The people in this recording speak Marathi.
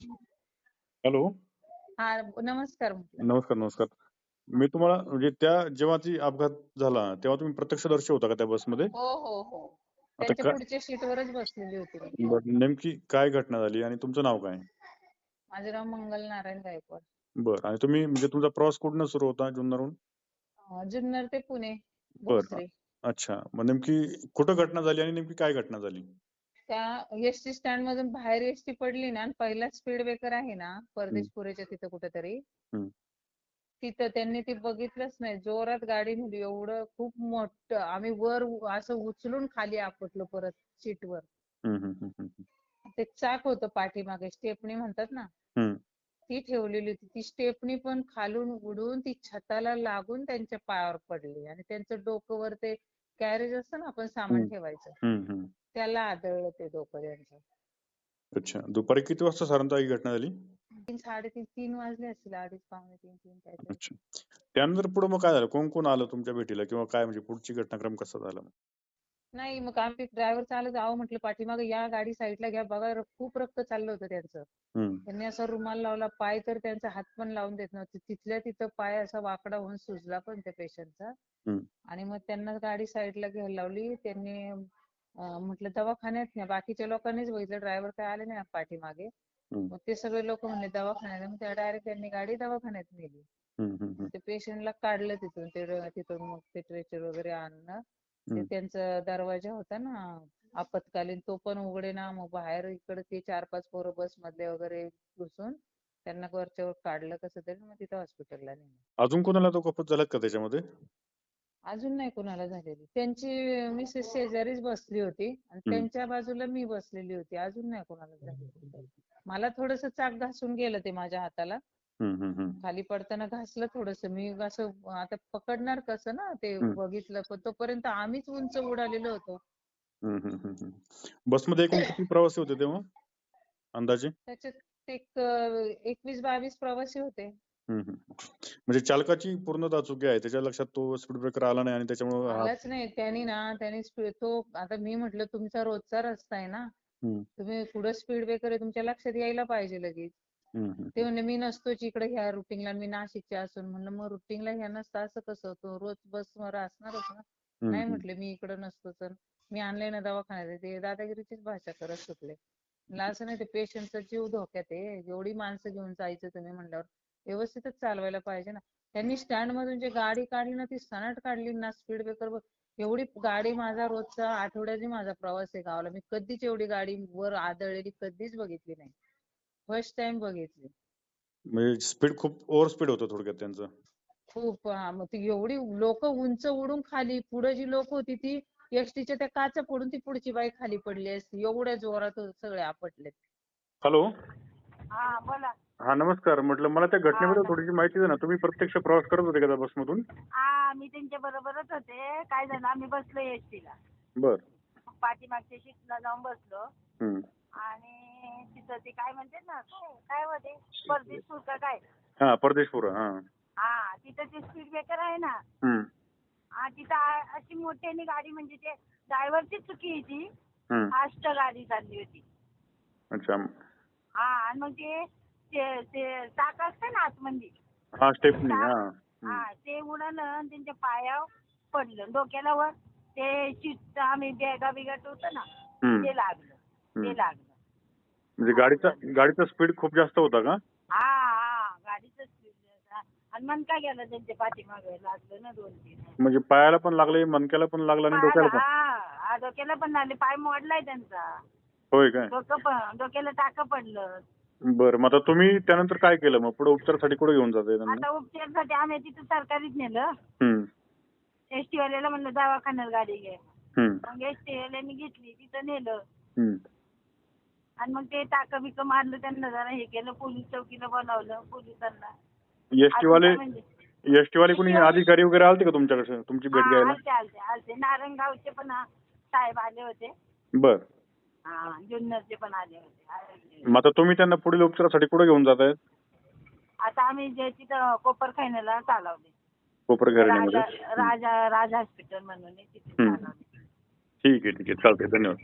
हॅलो. हा नमस्कार म्हटलं. नमस्कार नमस्कार. मी तुम्हाला म्हणजे त्या जेव्हा ती अपघात झाला तेव्हा तुम्ही प्रत्यक्षदर्शी होता का त्या बसमध्ये? हो हो हो. आता त्यांच्या काय पुढच्या सीटवरच बसलेली होती मी. बरं, नेमकी काय घटना झाली आणि तुमचं नाव काय? माझं नाव मंगल नारायण गायकवाड. बरं आणि तुम्ही म्हणजे तुमचा प्रवास कुठनं सुरू होता जुन्नरहून? अं, जुन्नर ते पुणे बरं. भोसरी अच्छा. मग नेमकी कुठं घटना झाली आणि नेमकी काय घटना झाली? त्या एस टी स्टँड मधून बाहेर एस टी पडली ना आणि पहिला स्पीड ब्रेकर आहे ना परदेशपुरेच्या तिथं कुठेतरी. तिथं त्यांनी ती बघितलंच नाही जोरात गाडी नेली एवढं खूप मोठं आम्ही वर असं उचलून खाली आपटलो परत सीटवर. ते चाक होतं पाठीमागे स्टेपनी म्हणतात ना. ती ठेवलेली होती ती स्टेपनी पण खालून उडून ती छताला लागून त्यांच्या पायावर पडली आणि त्यांचं डोकं वर ते कॅरेज असतं ना आपण सामान. ठेवायचं. त्याला आदळलं ते त्यांचं अच्छा. दुपारी किती वाजता साधारणतः ही घटना झाली? तीन साडेतीन तीन वाजले असतील अडीच पावणे तीन तीन काहीतरी अच्छा. त्यानंतर पुढे मग काय झालं? कोण कोण आलं तुमच्या भेटीला? किंवा काय म्हणजे पुढची घटनाक्रम कसा झाला नाही मग आम्ही ड्रायव्हर चालत आहो म्हटलं. पाठीमागे या गाडी साईडला घ्या. बघा र- खूप रक्त चाललं होतं त्यांचं. हम्म. त्यांनी असा रुमाल लावला. पाय तर त्यांचा हात पण लावून देत नव्हते. तिथल्या तिथं पाय असा वाकडा होऊन सुजला पण त्या पेशंटचा. हम्म. आणि मग त्यांना गाडी साईडला घ्यायला लावली. त्यांनी म्हटलं दवाखान्यात न्या बाकीच्या लोकांनीच बघितलं ड्रायव्हर काय आले नाही पाठीमागे. मग ते सगळे लोक म्हणले दवाखान्यात मग त्या डायरेक्ट त्यांनी गाडी दवाखान्यात नेली. ते पेशंटला काढलं तिथून ते तिथून मग ते स्ट्रेचर वगैरे आणलं ते. त्यांचा दरवाजा होता ना आपत्कालीन तो पण उघडे ना मग बाहेर इकडे ते चार पाच पोरं बस मधले वगैरे घुसून त्यांना वरच्यावर काढलं कसं तरी मग तिथं हॉस्पिटलला नेलं अजून कोणाला तो कपत झाला का त्याच्यामध्ये अजून नाही कोणाला झालेली. त्यांची मिसेस शेजारीच बसली होती आणि. त्यांच्या बाजूला मी बसलेली होती. अजून नाही कोणाला झालेली. मला थोडस चाक घासून गेलं ते माझ्या हाताला. खाली पडताना घासलं थोडस. मी असं आता पकडणार कसं ना ते. बघितलं पण तोपर्यंत आम्हीच उंच उडालेलो होतो. बसमध्ये एकूण किती प्रवासी होते तेव्हा? अंदाजे? त्याच्यात एक एकवीस बावीस प्रवासी होते. म्हणजे चालकाची पूर्णतः चुकी आहे. त्याच्या लक्षात तो स्पीड ब्रेकर आला नाही आणि त्याच्यामुळे हा आलाच नाही. त्यांनी ना त्यांनी तो आता मी म्हटलं तुमचा रोजचा रस्ता आहे ना? तुम्ही पुढे स्पीड ब्रेकर आहे तुमच्या लक्षात यायला पाहिजे लगेच. ते म्हणले मी नसतोच इकडे ह्या रुटीनला मी नाशिकचे असून. म्हणलं मग रुटीनला ह्या नसतं असं कसं? तो रोज बसवर असणारच ना? नाही. म्हटले मी इकडे नसतो तर मी आणलंय ना दवाखान्यात. ते दादागिरीचीच भाषा करत सुटले. म्हणलं असं नाही ते पेशंटचा जीव धोक्यात आहे. एवढी माणसं घेऊन जायचं तुम्ही म्हणल्यावर. व्यवस्थितच चालवायला पाहिजे ना. त्यांनी स्टँड मधून जे गाडी काढली ना ती सनाट काढली ना स्पीड ब्रेकर एवढी गाडी माझा रोजचा आठवड्याची माझा प्रवास आहे गावाला. मी कधीच एवढी गाडी वर आदळलेली कधीच बघितली नाही. फर्स्ट टाइम बघितली. म्हणजे स्पीड खूप ओव्हर स्पीड होतं थोडक्यात त्यांचं. खूप हा, मग ती एवढी लोक उंच उडून खाली पुढे जी लोक होती ती एसटीच्या त्या काचा फोडून ती पुढची बाई खाली पडली असती. एवढ्या जोरात सगळे आपटले हॅलो हा बोला. हा नमस्कार. म्हटलं मला त्या घटनेबद्दल थोडीशी माहिती द्या ना. तुम्ही प्रत्यक्ष प्रवास करत होते का त्या बसमधून हा मी त्यांच्या बरोबरच होते. काय झालं आम्ही बसलो एसटीला बर. पाठीमागच्या सीटला जाऊन बसलो. हम्म. आणि तिथं ते काय म्हणतात ना काय काय होते परदेशपूर का काय? हा परदेशपूर हा. हा तिथं ते स्पीड ब्रेकर आहे ना. हम्म. हा तिथं आ- अशी मोठ्याने गाडी म्हणजे ते ड्रायव्हरची चुकी आहे ती. हम्म. फास्ट गाडी चालली होती. अच्छा. हा आणि मग ते ते ते चाक असतं ना आतमध्ये हा स्टेपनी हा. हम्म. हा ते उडालं आणि त्यांच्या पायावर पडलं. डोक्याला वर ते सीट आम्ही बॅगा बिगा ठेवतो ना हम्म. ते लागलं. हम्म. ते लागलं. म्हणजे गाडीचा गाडीचा स्पीड खूप जास्त होता का? हा हा गाडीचं स्पीड आणि मन काय गेलं त्यांच्या पाठीमागे लागलं ना दोन तीन. म्हणजे पायाला पण लागले मणक्याला पण लागला आणि डोक्याला पण? हा हा, डोक्याला पण लागले. पाय मोडलाय त्यांचा. होय काय? डोकं पण डोक्याला टाकं पडलं. बरं मग आता तुम्ही त्यानंतर काय केलं? मग पुढे उपचारासाठी कुठे घेऊन जाते त्यांना? आता उपचारासाठी आम्ही तिथं सरकारीच नेलं. हम्म. एस टी वाल्याला म्हणलं दवाखान्यात गाडी घे. हम्म. मग एस टी वाल्याने घेतली तिथं नेलं. हम्म. आणि मग ते टाकं बिकं मारलं त्यांना जरा हे केलं पोलीस चौकीला बोलावलं पोलिसांना. एसटी वाले म्हणजे? एसटी वाले कोणी अधिकारी वगैरे आलते का तुमच्याकडे? तुमची भेट हा, घ्यायला? आलते आलते आलते. नारायणगावचे पण साहेब आले होते. बर. हा जुन्नरचे पण आले होते. मग आता तुम्ही त्यांना पुढील उपचारासाठी कुठे घेऊन जात आहेत? आता आम्ही जे तिथं कोपर खाण्याला चालवले. कोपर राजा राजा राज हॉस्पिटल म्हणून आहे, तिथे हम्म. चालवले. ठीक आहे ठीक आहे. चालतंय. धन्यवाद.